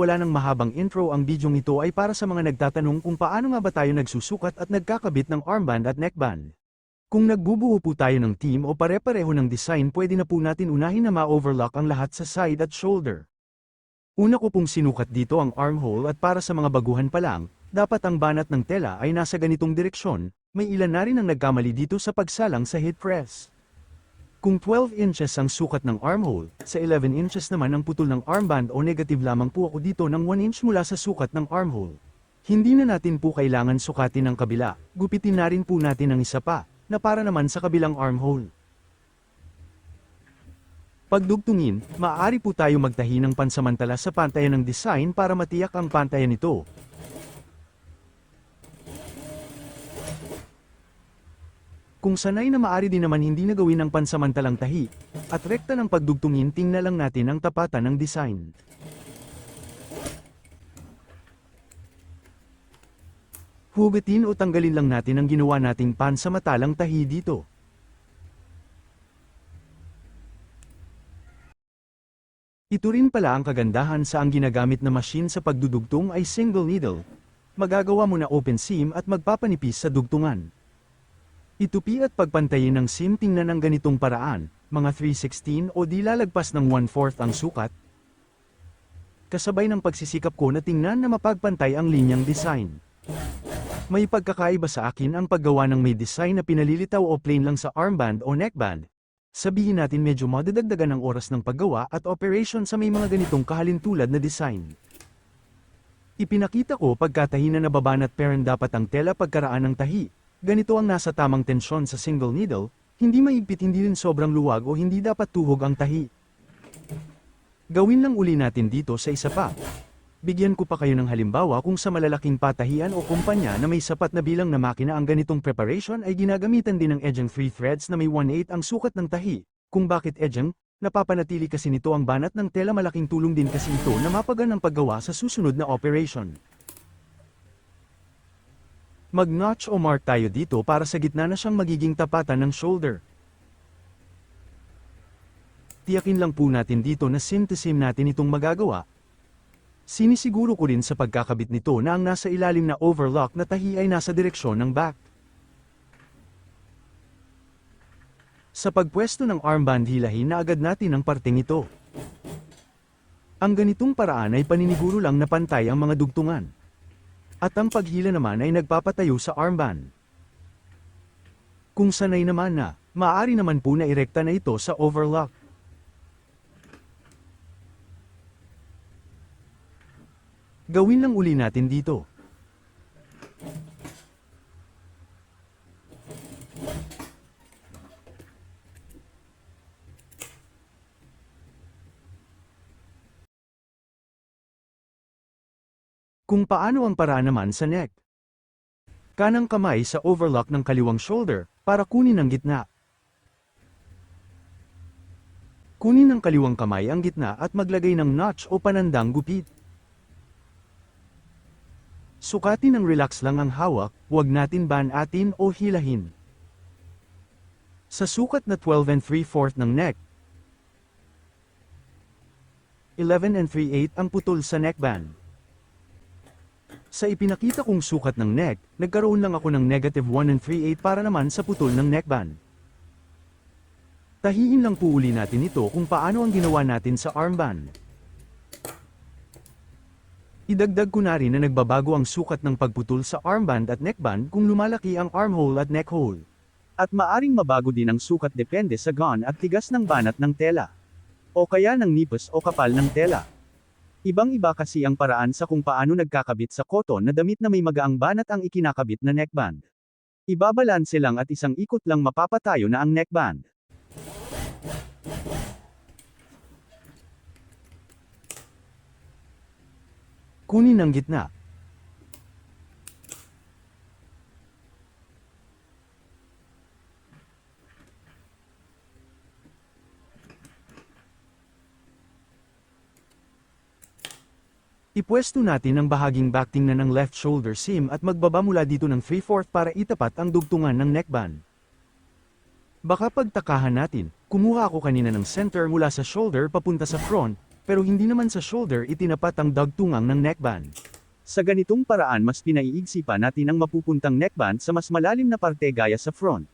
wala ng mahabang intro ang bidyong ito ay para sa mga nagtatanong kung paano nga ba tayo nagsusukat at nagkakabit ng armband at neckband. Kung nagbubuo po tayo ng team o pare-pareho ng design pwede na po natin unahin na ma-overlock ang lahat sa side at shoulder. Una ko pong sinukat dito ang armhole at para sa mga baguhan pa lang, dapat ang banat ng tela ay nasa ganitong direksyon, may ilan na rin ang nagkamali dito sa pagsalang sa hip press. Kung 12 inches ang sukat ng armhole, sa 11 inches naman ang putol ng armband o negative lamang po ako dito ng 1 inch mula sa sukat ng armhole. Hindi na natin po kailangan sukatin ang kabila, gupitin na rin po natin ang isa pa, na para naman sa kabilang armhole. Pagdugtungin, maaari po tayo magtahi ng pansamantala sa pantayan ng design para matiyak ang pantayan nito. Kung sanay na maari din naman hindi na gawin ang pansamantalang tahi, at rekta ng pagdugtungin tingnan lang natin ang tapatan ng design. Hugatin o tanggalin lang natin ang ginawa nating pansamatalang tahi dito. Ito rin pala ang kagandahan sa ang ginagamit na machine sa pagdudugtong ay single needle. Magagawa mo na open seam at magpapanipis sa dugtungan. Itupi at pagpantayin ng seam tingnan ng ganitong paraan, mga 316 o di lalagpas ng 1/4 ang sukat. Kasabay ng pagsisikap ko na tingnan na mapagpantay ang linyang design. May pagkakaiba sa akin ang paggawa ng may design na pinalilitaw o plain lang sa armband o neckband. Sabihin natin medyo madadagdagan ang oras ng paggawa at operation sa may mga ganitong kahalintulad na design. Ipinakita ko pagkatahi na nababanat parent dapat ang tela pagkaraan ng tahi. Ganito ang nasa tamang tensyon sa single needle, hindi maigpit hindi rin sobrang luwag o hindi dapat tuhog ang tahi. Gawin lang uli natin dito sa isa pa. Bigyan ko pa kayo ng halimbawa kung sa malalaking patahian o kumpanya na may sapat na bilang na makina ang ganitong preparation ay ginagamitan din ng edging 3 threads na may 1/8 ang sukat ng tahi. Kung bakit edging, napapanatili kasi nito ang banat ng tela malaking tulong din kasi ito na mapagan ang paggawa sa susunod na operation. Mag-notch o mark tayo dito para sa gitna na siyang magiging tapatan ng shoulder. Tiyakin lang po natin dito na sim to sim natin itong magagawa. Sinisiguro ko rin sa pagkakabit nito na ang nasa ilalim na overlock na tahi ay nasa direksyon ng back. Sa pagpwesto ng armband hilahin na agad natin ang parteng ito. Ang ganitong paraan ay paniniguro lang na pantay ang mga dugtungan. At ang paghila naman ay nagpapatayo sa armband. Kung sanay naman na, maaari naman po na irekta na ito sa overlock. Gawin lang uli natin dito. Kung paano ang paraan naman sa neck. Kanang kamay sa overlock ng kaliwang shoulder, para kunin ang gitna. Kunin ng kaliwang kamay ang gitna at maglagay ng notch o panandang gupit. Sukatin ng relax lang ang hawak, huwag natin banatin o hilahin. Sa sukat na 12 and 3 4 ng neck, 11 and 3 8 ang putol sa neckband. Sa ipinakita kong sukat ng neck, nagkaroon lang ako ng negative 1 and 3 8 para naman sa putol ng neckband. Tahiin lang po uli natin ito kung paano ang ginawa natin sa armband. Idagdag ko na rin na nagbabago ang sukat ng pagputol sa armband at neckband kung lumalaki ang armhole at neckhole. At maaring mabago din ang sukat depende sa gun at tigas ng banat ng tela. O kaya ng nipis o kapal ng tela. Ibang-iba kasi ang paraan sa kung paano nagkakabit sa cotton na damit na may magaang banat ang ikinakabit na neckband. Ibabalanse lang at isang ikot lang mapapatayo na ang neckband. Kunin ang gitna. Ipwesto natin ang bahaging backing na ng left shoulder seam at magbaba mula dito ng 3-4 para itapat ang dugtungan ng neckband. Baka pagtakahan natin, kumuha ako kanina ng center mula sa shoulder papunta sa front, pero hindi naman sa shoulder itinapat ang dagtungang ng neckband. Sa ganitong paraan mas pinaiigsi pa natin ang mapupuntang neckband sa mas malalim na parte gaya sa front.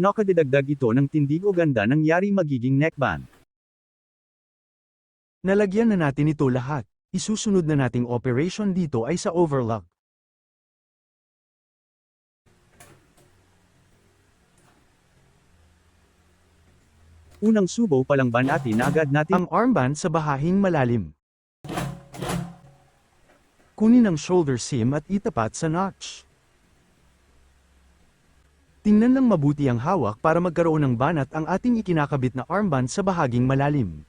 Nakadidagdag ito ng tindig o ganda ng yari magiging neckband. Nalagyan na natin ito lahat. Isusunod na nating operation dito ay sa overlock. Unang subo pa lang ba natin na agad natin ang armband sa bahahing malalim. Kunin ang shoulder seam at itapat sa notch. Tingnan lang mabuti ang hawak para magkaroon ng banat ang ating ikinakabit na armband sa bahaging malalim.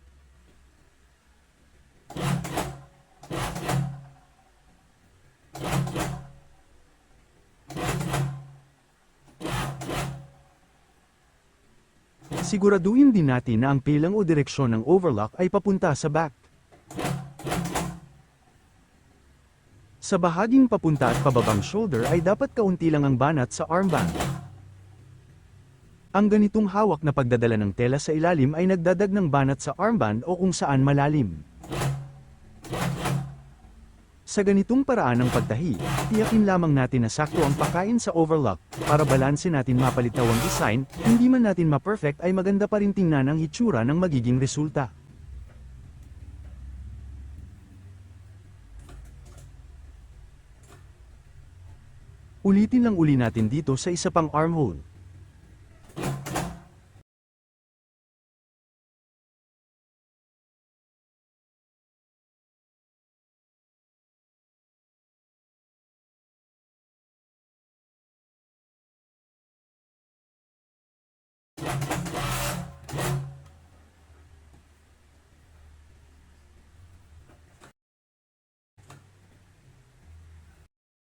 Siguraduhin din natin na ang pilang o direksyon ng overlock ay papunta sa back. Sa bahaging papunta at pababang shoulder ay dapat kaunti lang ang banat sa armband. Ang ganitong hawak na pagdadala ng tela sa ilalim ay nagdadag ng banat sa armband o kung saan malalim. Sa ganitong paraan ng pagtahi, tiyakin lamang natin na sakto ang pakain sa overlock, para balanse natin mapalitaw ang design, hindi man natin ma-perfect ay maganda pa rin tingnan ang hitsura ng magiging resulta. Ulitin lang uli natin dito sa isa pang armhole.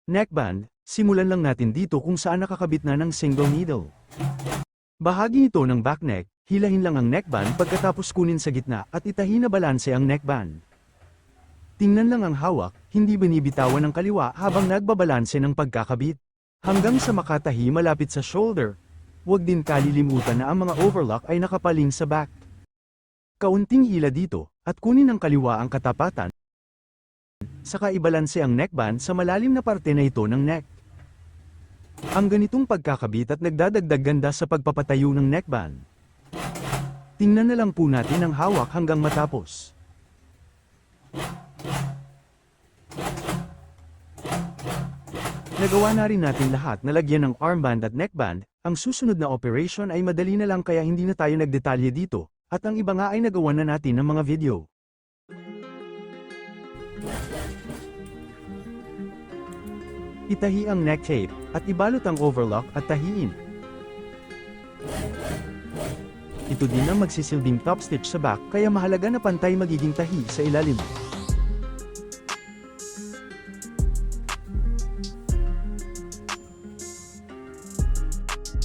Neckband, simulan lang natin dito kung saan nakakabit na ng single needle. Bahagi ito ng back neck, hilahin lang ang neckband pagkatapos kunin sa gitna at itahi na balanse ang neckband. Tingnan lang ang hawak, hindi binibitawan ng kaliwa habang nagbabalanse ng pagkakabit. Hanggang sa makatahi malapit sa shoulder. Huwag din kalilimutan na ang mga overlock ay nakapaling sa back. Kaunting hila dito, at kunin ng kaliwa ang katapatan, saka ibalanse ang neckband sa malalim na parte na ito ng neck. Ang ganitong pagkakabit at nagdadagdag ganda sa pagpapatayo ng neckband. Tingnan na lang po natin ang hawak hanggang matapos. Nagawa na rin natin lahat na lagyan ng armband at neckband, ang susunod na operation ay madali na lang kaya hindi na tayo nagdetalye dito, at ang iba nga ay nagawa na natin ng mga video. Itahi ang neck tape, at ibalot ang overlock at tahiin. Ito din ang magsisilbing top stitch sa back kaya mahalaga na pantay magiging tahi sa ilalim.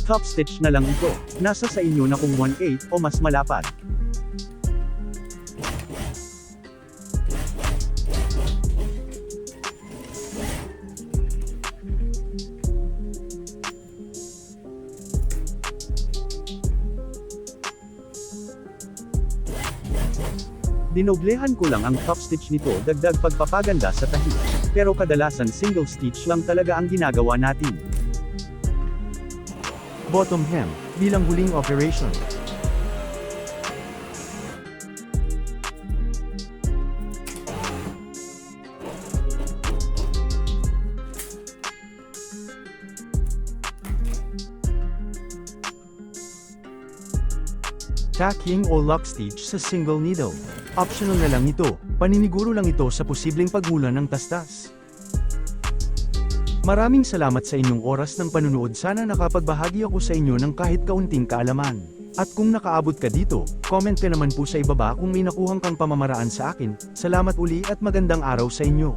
Top stitch na lang ito, nasa sa inyo na kung 1/8 o mas malapad. Dinoblehan ko lang ang top stitch nito dagdag pagpapaganda sa tahi. Pero kadalasan single stitch lang talaga ang ginagawa natin. Bottom hem, bilang huling operation. Tacking o lock stitch sa single needle. Optional na lang ito, paniniguro lang ito sa posibleng pagmulan ng tastas. Maraming salamat sa inyong oras ng panunood sana nakapagbahagi ako sa inyo ng kahit kaunting kaalaman. At kung nakaabot ka dito, comment ka naman po sa ibaba kung may nakuhang kang pamamaraan sa akin. Salamat uli at magandang araw sa inyo.